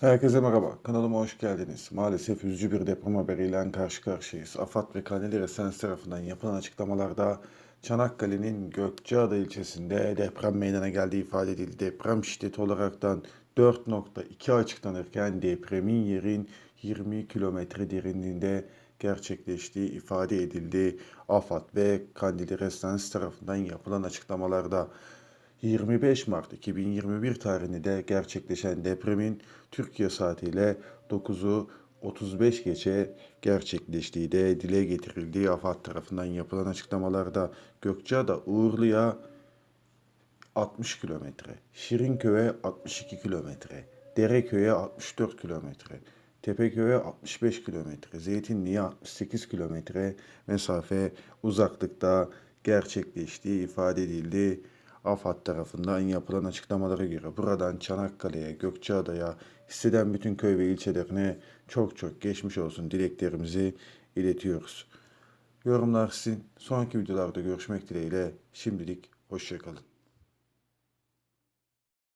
Herkese merhaba, kanalıma hoş geldiniz. Maalesef üzücü bir deprem haberiyle karşı karşıyayız. AFAD ve Kandili Resens tarafından yapılan açıklamalarda Çanakkale'nin Gökçeada ilçesinde deprem meydana geldiği ifade edildi. Deprem şiddeti olaraktan 4.2 açıklanırken depremin yerin 20 kilometre derinliğinde gerçekleştiği ifade edildi. AFAD ve Kandili Resens tarafından yapılan açıklamalarda 25 Mart 2021 tarihinde gerçekleşen depremin Türkiye saatiyle 9'u 35 geçe gerçekleştiği de dile getirildiği AFAD tarafından yapılan açıklamalarda Gökçeada Uğurlu'ya 60 kilometre, Şirinköy'e 62 kilometre, Dereköy'e 64 kilometre, Tepeköy'e 65 kilometre, Zeytinli'ye 68 kilometre mesafe uzaklıkta gerçekleştiği ifade edildi. AFAD tarafından yapılan açıklamalara göre buradan Çanakkale'ye, Gökçeada'ya, hisseden bütün köy ve ilçelerine çok çok geçmiş olsun dileklerimizi iletiyoruz. Yorumlar sizin. Sonraki videolarda görüşmek dileğiyle. Şimdilik hoşçakalın.